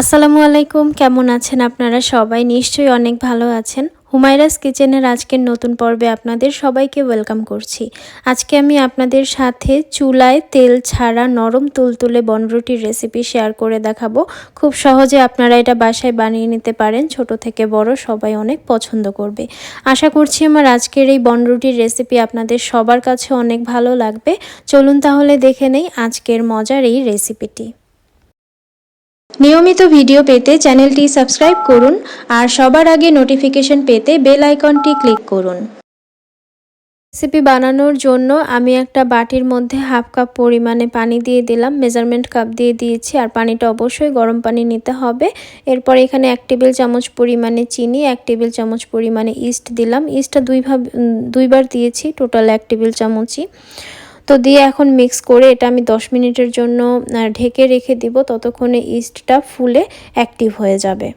আসসালামু আলাইকুম, কেমন আছেন আপনারা? সবাই নিশ্চয়ই অনেক ভালো আছেন। হুমায়রাস কিচেনের আজকের নতুন পর্বে আপনাদের সবাইকে ওয়েলকাম করছি। আজকে আমি আপনাদের সাথে চুলায় তেল ছাড়া নরম তুলতুলে বনরুটির রেসিপি শেয়ার করে দেখাবো। খুব সহজে আপনারা এটা বাসায় বানিয়ে নিতে পারেন, ছোট থেকে বড় সবাই অনেক পছন্দ করবে। আশা করছি আমার আজকের এই বনরুটির রেসিপি আপনাদের সবার কাছে অনেক ভালো লাগবে। চলুন তাহলে দেখে নেই আজকের মজার এই রেসিপিটি। নিয়মিত ভিডিও পেতে চ্যানেলটি সাবস্ক্রাইব করুন আর সবার আগে নোটিফিকেশন পেতে বেল আইকনটি ক্লিক করুন। রেসিপি বানানোর জন্য আমি একটা বাটির মধ্যে হাফ কাপ পরিমাণে পানি দিয়ে দিলাম, মেজারমেন্ট কাপ দিয়ে দিয়েছি আর পানিটা অবশ্যই গরম পানি নিতে হবে। এরপর এখানে এক টেবিল চামচ পরিমাণে চিনি, এক টেবিল চামচ পরিমাণে ইস্ট দিলাম। ইস্টটা দুইভাবে দুইবার দিয়েছি, টোটাল এক টেবিল চামচই। তো দিয়ে এখন মিক্স করে এটা আমি 10 মিনিটের জন্য ঢেকে রেখে দিব, ততক্ষণে ইস্টটা ফুলে অ্যাক্টিভ হয়ে যাবে।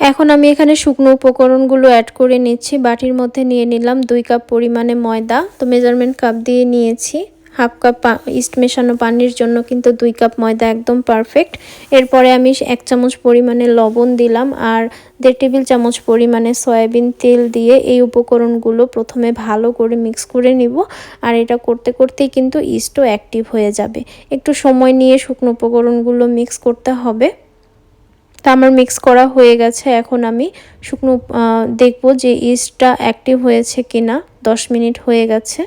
এখন আমি এখানে শুকনো উপকরণগুলো অ্যাড করে নিচ্ছি, বাটির মধ্যে নিয়ে নিলাম দুই কাপ পরিমাণে ময়দা। তো মেজারমেন্ট কাপ দিয়ে নিয়েছি। হাফ কাপ ইস্ট মেশানো পানির জন্য কিন্তু দুই কাপ ময়দা একদম পারফেক্ট এরপরে আমি এক চামচ পরিমাণে লবণ দিলাম আর দেড় টেবিল চামচ পরিমাণে সয়াবিন তেল দিয়ে এই উপকরণগুলো প্রথমে ভালো করে মিক্স করে নিব আর এটা করতে করতেই কিন্তু ইস্টও অ্যাক্টিভ হয়ে যাবে। একটু সময় নিয়ে শুকনো উপকরণগুলো মিক্স করতে হবে। তা আমার মিক্স করা হয়ে গেছে, এখন আমি শুকনো দেখব যে ইস্টটা অ্যাক্টিভ হয়েছে কিনা, দশ মিনিট হয়ে গেছে।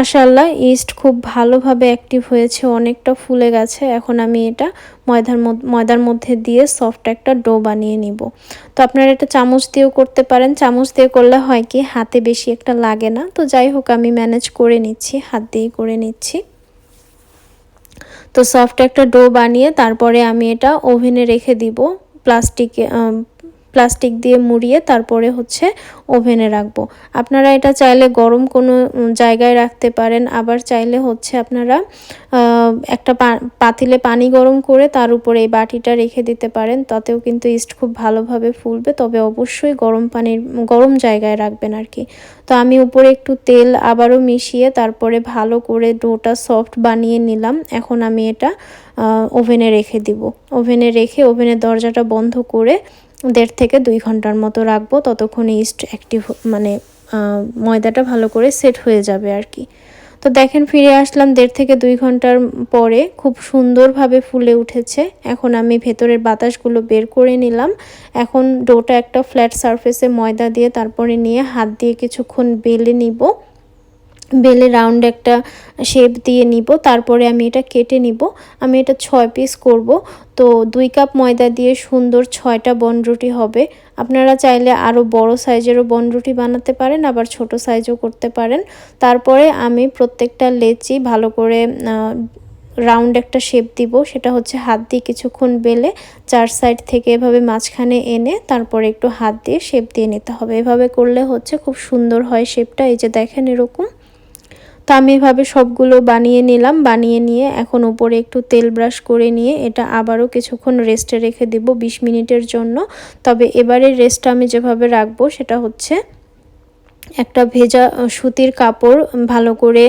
মাশাল্লাহ ইস্ট খুব ভালোভাবে অ্যাক্টিভ হয়েছে, অনেকটা ফুলে গেছে। এখন আমি এটা ময়দার ময়দার মধ্যে দিয়ে সফট একটা ডো বানিয়ে নিব। তো আপনারা এটা চামচ দিয়েও করতে পারেন। চামচ দিয়ে করলে হয় কি, হাতে বেশি একটা লাগে না। তো যাই হোক, আমি ম্যানেজ করে নিচ্ছি, হাত দিয়েই করে নিচ্ছি। তো সফট একটা ডো বানিয়ে তারপরে আমি এটা ওভেনে রেখে দিব। প্লাস্টিকে প্লাস্টিক দিয়ে মুড়িয়ে তারপরে হচ্ছে ওভেনে রাখব। আপনারা এটা চাইলে গরম কোনো জায়গায় রাখতে পারেন, আবার চাইলে হচ্ছে আপনারা একটা পাতিলে পানি গরম করে তার উপরে এই বাটিটা রেখে দিতে পারেন, তাতেও কিন্তু ইস্ট খুব ভালোভাবে ফুলবে, তবে অবশ্যই গরম পানির, গরম জায়গায় রাখবেন আর কি। তো আমি উপরে একটু তেল আবারও মিশিয়ে তারপরে ভালো করে ডোটা সফট বানিয়ে নিলাম, এখন আমি এটা ওভেনে রেখে দিব। ওভেনে রেখে, ওভেনের দরজাটা বন্ধ করে দেড় থেকে দুই ঘণ্টার মতো রাখব, ততক্ষণে ইস্ট অ্যাক্টিভ মানে ময়দাটা ভালো করে সেট হয়ে যাবে আর কি। তো দেখেন ফিরে আসলাম দেড় থেকে দুই ঘণ্টার পরে, খুব সুন্দরভাবে ফুলে উঠেছে। এখন আমি ভেতরের বাতাসগুলো বের করে নিলাম। এখন ডোটা একটা ফ্ল্যাট সারফেসে ময়দা দিয়ে তারপরে নিয়ে হাত দিয়ে কিছুক্ষণ বেলে নিব। বেলে রাউন্ড একটা শেপ দিয়ে নিব, তারপরে আমি এটা কেটে নিব। আমি এটা ছয় পিস করব। তো দুই কাপ ময়দা দিয়ে সুন্দর ছয়টা বনরুটি হবে। আপনারা চাইলে আরও বড় সাইজেরও বনরুটি বানাতে পারেন, আবার ছোট সাইজও করতে পারেন। তারপরে আমি প্রত্যেকটা লেচি ভালো করে রাউন্ড একটা শেপ দিব। সেটা হচ্ছে হাত দিয়ে কিছুক্ষণ বেলে চার সাইড থেকে এভাবে মাঝখানে এনে তারপরে একটু হাত দিয়ে শেপ দিয়ে নিতে হবে। এভাবে করলে হচ্ছে খুব সুন্দর হয় শেপটা এই যে দেখেন এরকম। তো আমি এভাবে সবগুলো বানিয়ে নিলাম, বানিয়ে নিয়ে এখন উপরে একটু তেল ব্রাশ করে নিয়ে এটা আবারও কিছুক্ষণ রেস্টে রেখে দেব ২০ মিনিটের জন্য। তবে এবারের রেস্টটা আমি যেভাবে রাখব সেটা হচ্ছে একটা ভেজা সুতির কাপড় ভালো করে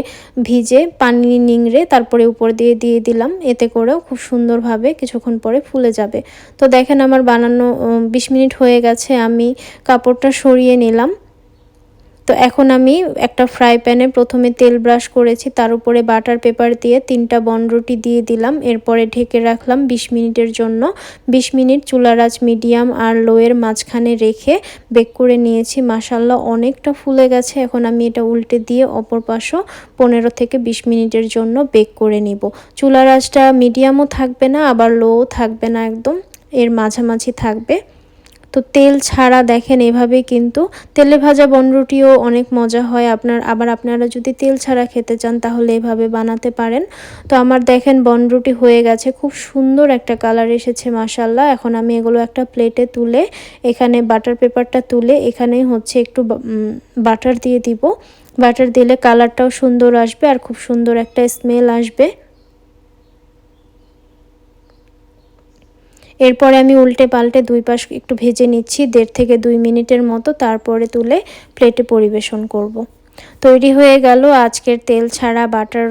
ভিজে পানি নিংড়ে তারপরে উপর দিয়ে দিয়ে দিলাম। এতে করেও খুব সুন্দরভাবে কিছুক্ষণ পরে ফুলে যাবে। তো দেখেন আমার বানানো ২০ মিনিট হয়ে গেছে। আমি কাপড়টা সরিয়ে নিলাম। তো এখন আমি একটা ফ্রাই প্যানে প্রথমে তেল ব্রাশ করেছি, তার উপরে বাটার পেপার দিয়ে তিনটা বনরুটি দিয়ে দিলাম, এরপরে ঢেকে রাখলাম ২০ মিনিটের জন্য। ২০ মিনিট চুলার আঁচ মিডিয়াম আর লোয়ের মাঝখানে রেখে বেক করে নিয়েছি। মাসাল্লাহ অনেকটা ফুলে গেছে। এখন আমি এটা উল্টে দিয়ে অপর পাশও পনেরো থেকে ২০ মিনিটের জন্য বেক করে নিব। চুলার আঁচটা মিডিয়ামও থাকবে না, আবার লোও থাকবে না একদম, এর মাঝামাঝি থাকবে। তো তেল ছাড়া দেখেন এভাবে কিন্তু তেলে ভাজা বনরুটিও অনেক মজা হয়। আপনার, আবার আপনারা যদি তেল ছাড়া খেতে চান তাহলে এভাবে বানাতে পারেন। তো আমার দেখেন বনরুটি হয়ে গেছে, খুব সুন্দর একটা কালার এসেছে মাসাল্লাহ এখন আমি এগুলো একটা প্লেটে তুলে এখানে বাটার পেপারটা তুলে এখানে হচ্ছে একটু বাটার দিয়ে দিব। বাটার দিলে কালারটাও সুন্দর আসবে আর খুব সুন্দর একটা স্মেল আসবে। এরপরে আমি উল্টে পাল্টে দুই পাশ একটু ভেজে নিচ্ছি, দেড় থেকে দুই মিনিটের মতো তারপরে তুলে প্লেটে পরিবেশন করব। তৈরি হয়ে গেল আজকের তেল ছাড়া বাটার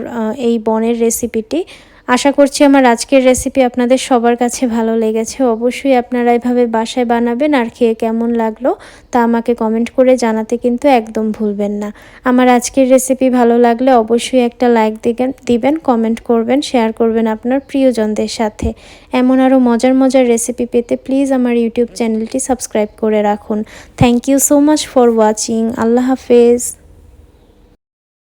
এই বনের রেসিপিটি আশা করছি আমার আজকের রেসিপি আপনাদের সবার কাছে ভালো লেগেছে। অবশ্যই আপনারা এভাবে বাসায় বানাবেন আর খেয়ে কেমন লাগল তা আমাকে কমেন্ট করে জানাতে কিন্তু একদম ভুলবেন না। আমার আজকের রেসিপি ভালো লাগলে অবশ্যই একটা লাইক দিবেন দিবেন কমেন্ট করবেন শেয়ার করবেন আপনার প্রিয়জনদের সাথে। এমন আরও মজার মজার রেসিপি পেতে প্লিজ আমার ইউটিউব চ্যানেলটি সাবস্ক্রাইব করে রাখুন। Thank you so much for watching আল্লাহ হাফেজ।